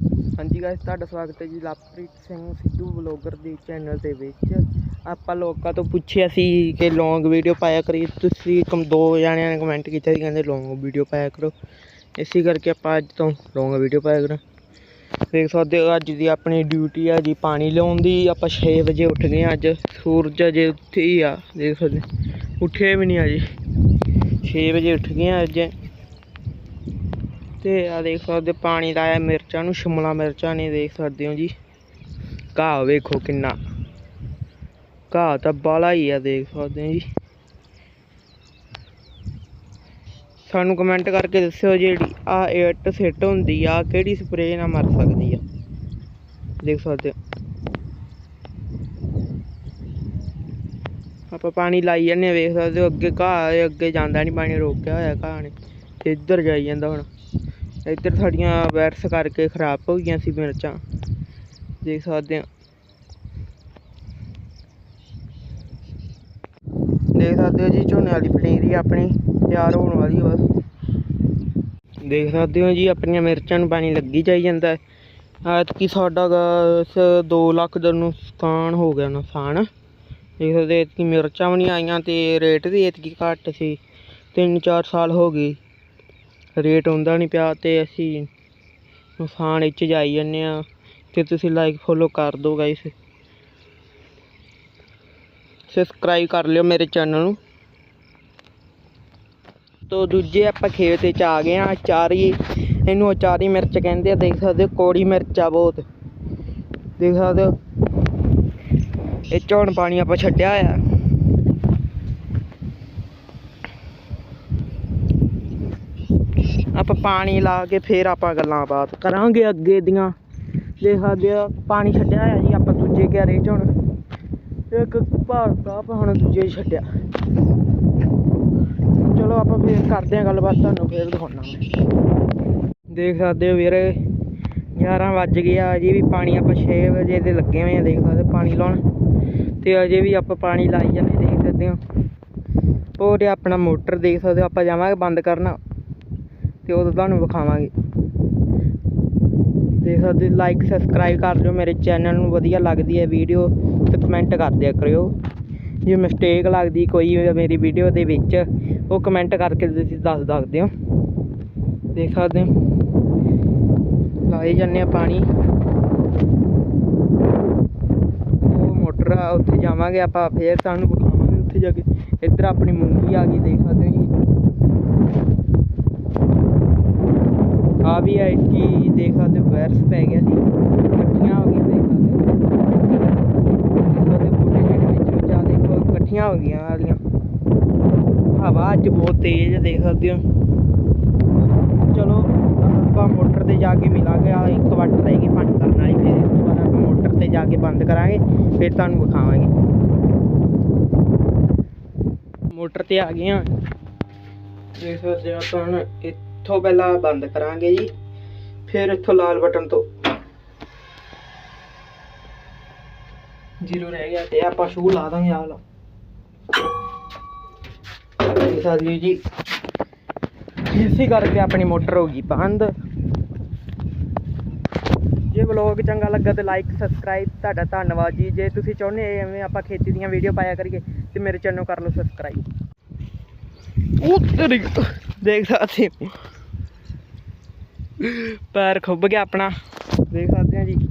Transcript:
ਹਾਂਜੀ ਗਾਇਸ ਤੁਹਾਡਾ ਸਵਾਗਤ ਹੈ ਜੀ ਲਵਪ੍ਰੀਤ ਸਿੰਘ ਸਿੱਧੂ ਵਲੋਗਰ ਦੇ ਚੈਨਲ ਦੇ ਵਿੱਚ। ਆਪਾਂ ਲੋਕਾਂ ਤੋਂ ਪੁੱਛਿਆ ਸੀ ਕਿ ਲੌਂਗ ਵੀਡੀਓ ਪਾਇਆ ਕਰੀ ਤੁਸੀਂ ਕਮ, ਦੋ ਜਣਿਆਂ ਨੇ ਕਮੈਂਟ ਕੀਤਾ ਸੀ, ਕਹਿੰਦੇ ਲੌਂਗ ਵੀਡੀਓ ਪਾਇਆ ਕਰੋ। ਇਸੇ ਕਰਕੇ ਆਪਾਂ ਅੱਜ ਤੋਂ ਲੌਂਗ ਵੀਡੀਓ ਪਾਇਆ ਕਰਾਂ। ਦੇਖ ਸਕਦੇ ਹੋ, ਅੱਜ ਦੀ ਆਪਣੀ ਡਿਊਟੀ ਆ ਜੀ, ਪਾਣੀ ਲਿਆਉਣ ਦੀ। ਆਪਾਂ 6 ਵਜੇ ਉੱਠ ਗਏ ਹਾਂ ਅੱਜ। ਸੂਰਜ ਅਜੇ ਉੱਥੇ ਹੀ ਆ, ਦੇਖ ਸਕਦੇ ਉੱਠਿਆ ਵੀ ਨਹੀਂ ਆ ਜੀ 6 ਵਜੇ ਉੱਠ ਗਏ ਹਾਂ ਅੱਜ। ਤੇ ਆ ਦੇਖ ਸਕਦੇ ਹੋ ਪਾਣੀ ਦਾ ਆਇਆ ਮਿਰਚਾਂ ਨੂੰ ਸ਼ਿਮਲਾ ਮਿਰਚਾਂ ਨੇ ਦੇਖ ਸਕਦੇ ਹੋ ਜੀ। ਘਾਹ ਵੇਖੋ ਕਿੰਨਾ। ਘਾਹ ਤਾਂ ਬਾਲਾ ਹੀ ਆ ਦੇਖ ਸਕਦੇ ਹੋ ਜੀ। ਸਾਨੂੰ ਕਮੈਂਟ ਕਰਕੇ ਦੱਸਿਓ ਜਿਹੜੀ ਆ ਇੱਟ ਸਿੱਟ ਹੁੰਦੀ ਆ ਕਿਹੜੀ ਸਪਰੇਅ ਨਾਲ ਮਰ ਸਕਦੀ ਆ। ਦੇਖ ਸਕਦੇ ਹੋ। ਆਪਾਂ ਪਾਣੀ ਲਾਈ ਜਾਂਦੇ ਹਾਂ, ਵੇਖ ਸਕਦੇ ਹੋ ਅੱਗੇ ਘਾਹ ਅੱਗੇ ਜਾਂਦਾ ਨਹੀਂ ਪਾਣੀ ਰੋਕਿਆ ਹੋਇਆ ਘਾਹ ਨੇ। ਤੇ ਇੱਧਰ ਜਾਈ ਜਾਂਦਾ ਹੁਣ। ਇੱਧਰ ਸਾਡੀਆਂ ਵਾਇਰਸ ਕਰਕੇ ਖਰਾਬ ਹੋ ਗਈਆਂ ਸੀ ਮਿਰਚਾਂ। ਦੇਖ ਸਕਦੇ ਹੋ ਦੇਖ ਸਕਦੇ ਹੋ ਜੀ, ਝੋਨੇ ਵਾਲੀ ਪਨੀਰੀ ਆਪਣੀ ਤਿਆਰ ਹੋਣ ਵਾਲੀ ਬਸ। ਦੇਖ ਸਕਦੇ ਹੋ ਜੀ, ਆਪਣੀਆਂ ਮਿਰਚਾਂ ਨੂੰ ਪਾਣੀ ਲੱਗੀ ਜਾਈ ਜਾਂਦਾ ਹੈ। ਐਤਕੀ ਸਾਡਾ ਗਾਸ 2 ਲੱਖ ਦਾ ਨੁਕਸਾਨ ਹੋ ਗਿਆ ਨੁਕਸਾਨ। ਦੇਖ ਸਕਦੇ ਹੋ ਮਿਰਚਾਂ ਵੀ ਨਹੀਂ ਆਈਆਂ ਤੇ ਰੇਟ ਵੀ ਇਤਕੀ ਘੱਟ ਸੀ। ਤਿੰਨ ਚਾਰ ਸਾਲ ਹੋ ਗਏ। ਰੇਟ ਆਉਂਦਾ ਨਹੀਂ ਪਿਆ ਅਤੇ ਅਸੀਂ ਨੁਕਸਾਨ ਵਿੱਚ ਜਾਈ ਜਾਂਦੇ ਆ ਅਤੇ ਤੁਸੀਂ ਲਾਈਕ ਫੋਲੋ ਕਰ ਦਿਓ ਗਾਇਸ ਸਬਸਕ੍ਰਾਈਬ ਕਰ ਲਿਓ ਮੇਰੇ ਚੈਨਲ ਨੂੰ। ਤੋ ਦੂਜੇ ਆਪਾਂ ਖੇਤ ਵਿੱਚ ਆ ਗਏ ਆ ਅਚਾਰੀ ਇਹਨੂੰ ਅਚਾਰੀ ਮਿਰਚ ਕਹਿੰਦੇ ਆ, ਦੇਖ ਸਕਦੇ ਹੋ, ਕੋੜੀ ਮਿਰਚ ਆ ਬਹੁਤ। ਦੇਖ ਸਕਦੇ ਹੋ। ਇਹ 'ਚ ਪਾਣੀ ਆਪਾਂ ਛੱਡਿਆ ਆ ਆਪਾਂ ਪਾਣੀ ਲਾ ਕੇ ਫੇਰ ਆਪਾਂ ਗੱਲਾਂ ਬਾਤ ਕਰਾਂਗੇ ਅੱਗੇ ਦੀਆਂ। ਦੇਖ ਸਕਦੇ ਹੋ ਪਾਣੀ ਛੱਡਿਆ ਆ ਜੀ, ਆਪਾਂ ਦੂਜੇ ਘਰੇ 'ਚ ਹੁਣ। ਇੱਕ ਭਾਰਤ ਆਪ ਹੁਣ ਦੂਜੇ 'ਚ ਛੱਡਿਆ। ਚਲੋ ਆਪਾਂ ਫੇਰ ਕਰਦੇ ਹਾਂ ਗੱਲਬਾਤ, ਤੁਹਾਨੂੰ ਫੇਰ ਦਿਖਾਉਣਾ ਮੈਂ। ਦੇਖ ਸਕਦੇ ਹੋ ਵੀਰੇ 11 ਵੱਜ ਗਿਆ ਅਜੇ ਵੀ ਪਾਣੀ ਆਪਾਂ 6 ਵਜੇ ਦੇ ਲੱਗੇ ਹੋਏ ਆ ਦੇਖ ਸਕਦੇ ਹੋ ਪਾਣੀ ਲਾਉਣ। ਤੇ ਅਜੇ ਵੀ ਆਪਾਂ ਪਾਣੀ ਲਾਈ ਜਾਂਦੇ, ਦੇਖ ਸਕਦੇ ਹੋ। ਹੋਰ ਆਪਣਾ ਮੋਟਰ ਦੇਖ ਸਕਦੇ ਹੋ, ਆਪਾਂ ਜਾਵਾਂਗੇ ਬੰਦ ਕਰਨਾ। ਤੇ ਉਦੋਂ ਤੁਹਾਨੂੰ ਵਿਖਾਵਾਂਗੇ। ਦੇਖ ਸਕਦੇ ਲਾਈਕ ਸਬਸਕ੍ਰਾਈਬ ਕਰ ਲਿਓ ਮੇਰੇ ਚੈਨਲ ਨੂੰ, ਵਧੀਆ ਲੱਗਦੀ ਹੈ ਵੀਡੀਓ ਤੇ ਕਮੈਂਟ ਕਰ ਦਿਆ ਕਰਿਓ। ਜੇ ਮਿਸਟੇਕ ਲੱਗਦੀ ਕੋਈ ਮੇਰੀ ਵੀਡੀਓ ਦੇ ਵਿੱਚ, ਉਹ ਕਮੈਂਟ ਕਰਕੇ ਤੁਸੀਂ ਦੱਸ ਸਕਦੇ ਹੋ। ਦੇਖ ਸਕਦੇ ਹੋ। ਲਾਈ ਜਾਂਦੇ ਆ ਪਾਣੀ। ਉਹ ਮੋਟਰ ਆ, ਉੱਥੇ ਜਾਵਾਂਗੇ ਆਪਾਂ, ਫੇਰ ਤੁਹਾਨੂੰ ਵਿਖਾਵਾਂਗੇ, ਉੱਥੇ ਜਾ ਕੇ। ਇੱਧਰ ਆਪਣੀ ਮੂੰਗੀ ਆ ਗਈ, ਦੇਖ ਸਕਦੇ ਹੋ ਜੀ ਆ ਵੀ ਹੈ ਕਿ ਦੇਖ ਸਕਦੇ ਵਾਇਰਸ ਪੈ ਗਿਆ ਜੀ ਇਕੱਠੀਆਂ ਹੋ ਗਈਆਂ, ਦੇਖ ਸਕਦੇ ਉਹਦੇ ਬੂਟੇ ਜਿਹੜੇ ਵਿੱਚ ਵਿੱਚ ਆ ਇਕੱਠੀਆਂ ਹੋ ਗਈਆਂ ਵਾਲੀਆਂ। ਹਵਾ ਅੱਜ ਬਹੁਤ ਤੇਜ਼ ਦੇਖ ਸਕਦੇ ਹੋ। ਚਲੋ, ਆਪਾਂ ਮੋਟਰ ਤੇ ਜਾ ਕੇ ਮਿਲਾਂਗੇ। ਆ ਇੱਕ ਵੱਟ ਰਹਿ ਗਈ ਬੰਦ ਕਰਨ ਵਾਲੀ, ਫਿਰ ਇਸ ਤੋਂ ਬਾਅਦ ਆਪਾਂ ਮੋਟਰ ਤੇ ਜਾ ਕੇ ਬੰਦ ਕਰਾਂਗੇ। ਫਿਰ ਤੁਹਾਨੂੰ ਵਿਖਾਵਾਂਗੇ। ਮੋਟਰ ਤੇ ਆ ਗਏ ਹਾਂ ਦੇਖ ਸਕਦੇ ਹੋ ਆਪਾਂ ਇੱਥੋਂ ਪਹਿਲਾਂ ਬੰਦ ਕਰਾਂਗੇ ਜੀ। ਫਿਰ ਇੱਥੋਂ ਲਾਲ ਬਟਨ ਤੋਂ ਜ਼ੀਰੋ ਰਹਿ ਗਿਆ ਤੇ ਆਪਾਂ ਸ਼ੂ ਲਾ ਦਾਂਗੇ ਆਹ ਲਓ। ਦੇਖ ਸਕਦੇ ਜੀ। ਇਸੇ ਕਰਕੇ ਆਪਣੀ ਮੋਟਰ ਹੋ ਗਈ ਬੰਦ। ਜੇ ਵਲੌਗ ਚੰਗਾ ਲੱਗਾ ਤੇ ਲਾਈਕ ਸਬਸਕ੍ਰਾਈਬ ਤੁਹਾਡਾ ਧੰਨਵਾਦ ਜੀ। ਜੇ ਤੁਸੀਂ ਚਾਹੁੰਦੇ ਐਵੇਂ ਆਪਾਂ ਖੇਤੀ ਦੀਆਂ ਵੀਡੀਓ ਪਾਇਆ ਕਰੀਏ ਤੇ ਮੇਰੇ ਚੈਨਲ ਕਰ ਲਓ ਸਬਸਕ੍ਰਾਈਬ ਉਹ ਤੇਰੀ ਦੇਖ ਸਕਦੇ ਹੋ ਪੈਰ ਖੁੱਬ ਗਿਆ ਆਪਣਾ। ਦੇਖ ਸਕਦੇ ਹੋ ਜੀ।